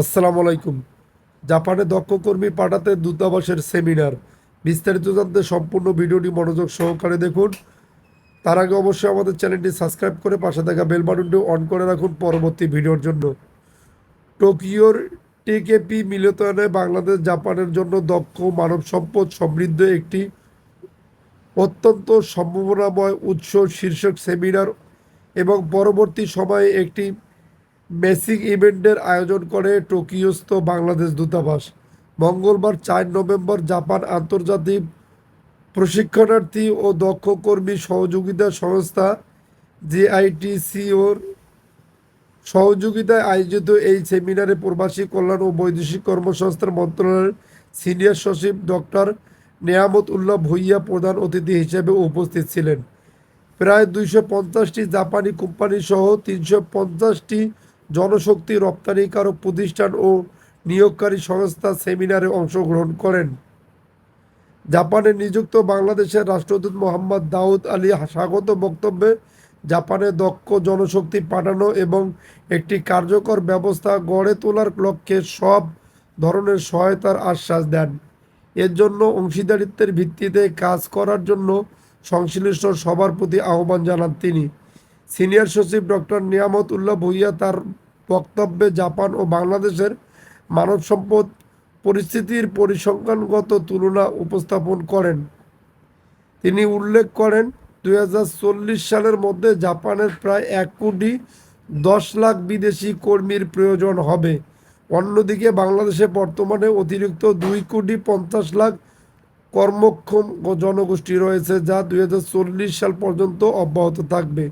আসসালামু আলাইকুম। জাপানে দক্ষ কর্মী পাঠাতে দূতাবাসের সেমিনার। বিস্তারিত জানতে সম্পূর্ণ ভিডিওটি মনোযোগ সহকারে দেখুন। তার আগে অবশ্যই আমাদের চ্যানেলটি সাবস্ক্রাইব করে পাশে থাকা বেল বাটনটি অন করে রাখুন পরবর্তী ভিডিওর জন্য। টোকিওর টেকেপি মিলিতায়নে বাংলাদেশ জাপানের জন্য দক্ষ মানব সম্পদ সমৃদ্ধ একটি অত্যন্ত সম্ভাবনাময় উৎস শীর্ষক সেমিনার এবং পরবর্তী সময়ে একটি বেসিক ইভেন্টের আয়োজন করে টোকিওস্থ বাংলাদেশ দূতাবাস। মঙ্গলবার চার নভেম্বর জাপান আন্তর্জাতিক প্রশিক্ষণার্থী ও দক্ষ কর্মী সহযোগিতা সংস্থা জিআইটিসিওর সহযোগিতায় আয়োজিত এই সেমিনারে প্রবাসী কল্যাণ ও বৈদেশিক কর্মসংস্থান মন্ত্রণালয়ের সিনিয়র সচিব ডক্টর নেয়ামত উল্লাহ ভুইয়া প্রধান অতিথি হিসেবে উপস্থিত ছিলেন। প্রায় দুইশো পঞ্চাশটি জাপানি কোম্পানি সহ তিনশো পঞ্চাশটি জনশক্তি রপ্তানিকারক প্রতিষ্ঠান ও নিয়োগকারী সংস্থা সেমিনারে অংশগ্রহণ করেন। জাপানে নিযুক্ত বাংলাদেশের রাষ্ট্রদূত মোহাম্মদ দাউদ আলী স্বাগত বক্তব্যে জাপানে দক্ষ জনশক্তি পাঠানো এবং একটি কার্যকর ব্যবস্থা গড়ে তোলার লক্ষ্যে সব ধরনের সহায়তার আশ্বাস দেন। এর জন্য অংশীদারিত্বের ভিত্তিতে কাজ করার জন্য সংশ্লিষ্ট সবার প্রতি আহ্বান জানান তিনি। সিনিয়র সচিব ডক্টর নিয়ামত উল্লাহ ভুইয়া তার বক্তব্যে জাপান ও বাংলাদেশের মানব সম্পদ পরিস্থিতির পরিসংখ্যানগত তুলনা উপস্থাপন করেন। তিনি উল্লেখ করেন দু হাজার চল্লিশ সালের মধ্যে জাপানের প্রায় এক কোটি দশ লাখ বিদেশি কর্মীর প্রয়োজন হবে। অন্যদিকে বাংলাদেশে বর্তমানে অতিরিক্ত দুই কোটি পঞ্চাশ লাখ কর্মক্ষম জনগোষ্ঠী রয়েছে, যা দু হাজার চল্লিশ সাল পর্যন্ত অব্যাহত থাকবে।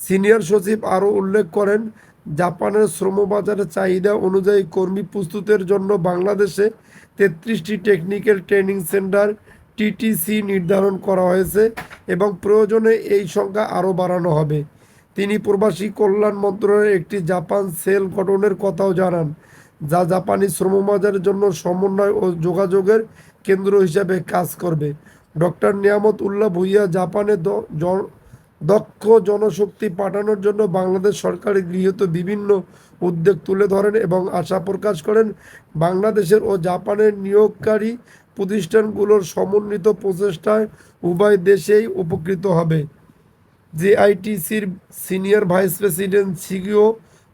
সিনিয়র সচিব আরও উল্লেখ করেন, জাপানের শ্রমবাজারের চাহিদা অনুযায়ী কর্মী প্রস্তুতের জন্য বাংলাদেশে তেত্রিশটি টেকনিক্যাল ট্রেনিং সেন্টার টিটিসি নির্ধারণ করা হয়েছে এবং প্রয়োজনে এই সংখ্যা আরও বাড়ানো হবে। তিনি প্রবাসী কল্যাণ মন্ত্রণালয়ের একটি জাপান সেল গঠনের কথাও জানান, যা জাপানি শ্রমবাজারের জন্য সমন্বয় ও যোগাযোগের কেন্দ্র হিসাবে কাজ করবে। ডক্টর নিয়ামত উল্লাহ ভুইয়া জাপানে দক্ষ জনশক্তি পাঠানোর জন্য বাংলাদেশ সরকারের গৃহীত বিভিন্ন উদ্যোগ তুলে ধরেন এবং আশা প্রকাশ করেন বাংলাদেশের ও জাপানের নিয়োগকারী প্রতিষ্ঠানগুলোর সমন্বিত প্রচেষ্টায় উভয় দেশেই উপকৃত হবে। জেআইটিসির senior vice president Shigeo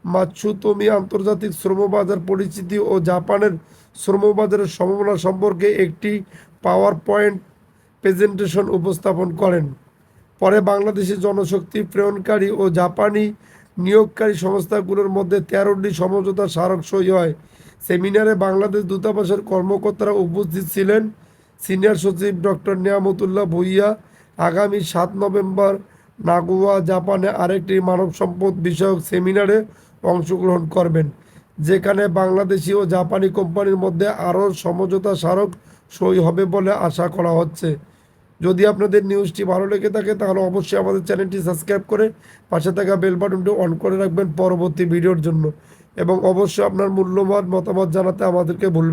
Matsutomi আন্তর্জাতিক শ্রমবাজার পরিচিতি ও জাপানের শ্রমবাজারের সম্ভাবনা সম্পর্কে একটি পাওয়ার পয়েন্ট প্রেজেন্টেশন উপস্থাপন করেন। পরে বাংলাদেশি জনশক্তি প্রেরণকারী ও জাপানি নিয়োগকারী সংস্থাগুলোর মধ্যে তেরোটি সমঝোতা স্মারক সই হয়। সেমিনারে বাংলাদেশ দূতাবাসের কর্মকর্তারা উপস্থিত ছিলেন। সিনিয়র সচিব ডক্টর নিয়ামতুল্লাহ ভুইয়া, আগামী সাত নভেম্বর নাগুয়া, জাপানে আরেকটি মানব সম্পদ বিষয়ক সেমিনারে অংশগ্রহণ করবেন, যেখানে বাংলাদেশি ও জাপানি কোম্পানির মধ্যে আরও সমঝোতা স্মারক সই হবে বলে আশা করা হচ্ছে। যদি আপনাদের নিউজটি ভালো লেগে থাকে, তাহলে অবশ্যই আমাদের চ্যানেলটি সাবস্ক্রাইব করে পাশে থাকা বেল বাটনটি অন করে রাখবেন পরবর্তী ভিডিওর জন্য। এবং অবশ্যই আপনার মূল্যবান মতামত জানাতে আমাদেরকে ভুলবেন